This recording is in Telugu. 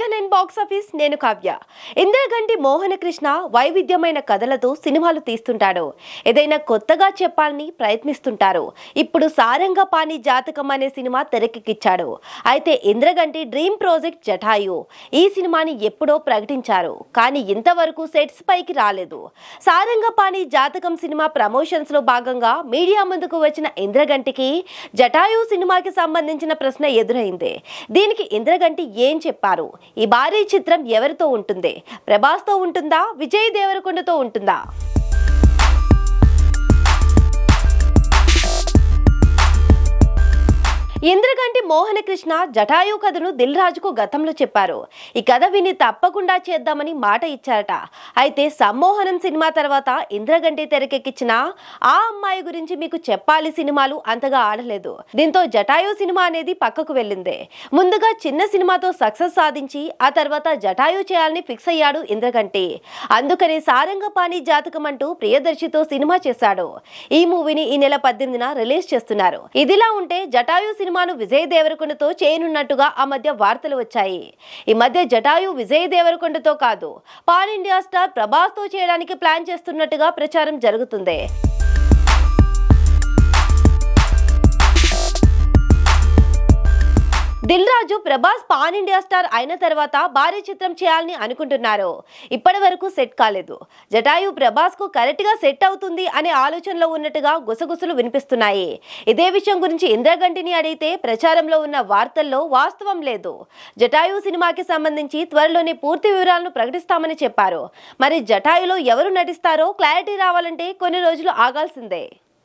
మెగా నైన్ బాక్స్ ఆఫీస్ నేను కావ్య. ఇంద్రగంటి మోహన కృష్ణ వైవిధ్యమైన కథలతో సినిమాలు తీస్తుంటాడు. ఏదైనా కొత్తగా చెప్పాలని ప్రయత్నిస్తుంటారు. ఇప్పుడు సారంగ పాణి జాతకం అనే సినిమా తెరకెక్కిచ్చాడు. అయితే ఇంద్రగంటి డ్రీమ్ ప్రాజెక్ట్ జటాయు. ఈ సినిమాని ఎప్పుడో ప్రకటించారు. కానీ ఇంతవరకు సెట్స్ పైకి రాలేదు. సారంగపాణి జాతకం సినిమా ప్రమోషన్స్లో భాగంగా మీడియా ముందుకు వచ్చిన ఇంద్రగంటికి జటాయు సినిమాకి సంబంధించిన ప్రశ్న ఎదురైంది. దీనికి ఇంద్రగంటి ఏం చెప్పారు? ఈ భారీ చిత్రం ఎవరితో ఉంటుంది? ప్రభాస్తో ఉంటుందా? విజయ్ దేవరకొండతో ఉంటుందా? ఇంద్రగంటి మోహనకృష్ణ జటాయు కథను దిల్ రాజుకు గతంలో చెప్పారు. ఈ కథ విని తప్పకుండా చేద్దామని మాట ఇచ్చారట. అయితే సమ్మోహనం సినిమా తర్వాత ఇంద్రగంటి తెరకెక్కించిన ఆ అమ్మాయి గురించి మీకు చెప్పాలి సినిమాలు అంతగా ఆడలేదు. దీంతో జటాయు సినిమా అనేది పక్కకు వెళ్ళింది. ముందుగా చిన్న సినిమాతో సక్సెస్ సాధించి ఆ తర్వాత జటాయు చేయాలని ఫిక్స్ అయ్యాడు ఇంద్రగంటి. అందుకని సారంగపాణి జాతకం అంటూ ప్రియదర్శితో సినిమా చేశాడు. ఈ మూవీని ఈ నెల పద్దెనిమిదిన రిలీజ్ చేస్తున్నారు. ఇదిలా ఉంటే జటాయు సినిమా సినిమాను విజయ్ దేవరకొండతో చేయనున్నట్టుగా ఆ మధ్య వార్తలు వచ్చాయి. ఈ మధ్య జటాయు విజయ్ దేవరకొండతో కాదు పాన్ ఇండియా స్టార్ ప్రభాస్తో చేయడానికి ప్లాన్ చేస్తున్నట్టుగా ప్రచారం జరుగుతుంది. Dil Raju Prabhas pan India star అయిన తర్వాత భారీ చిత్రం చేయాలని అనుకుంటున్నారు. ఇప్పటి వరకు సెట్ కాలేదు. జటాయు ప్రభాస్కు కరెక్ట్గా సెట్ అవుతుంది అనే ఆలోచనలో ఉన్నట్టుగా గుసగుసలు వినిపిస్తున్నాయి. ఇదే విషయం గురించి ఇంద్రగంటిని అడిగితే ప్రచారంలో ఉన్న వార్తల్లో వాస్తవం లేదు. జటాయు సినిమాకి సంబంధించి త్వరలోనే పూర్తి వివరాలను ప్రకటిస్తామని చెప్పారు. మరి జటాయులో ఎవరు నటిస్తారో క్లారిటీ రావాలంటే కొన్ని రోజులు ఆగాల్సిందే.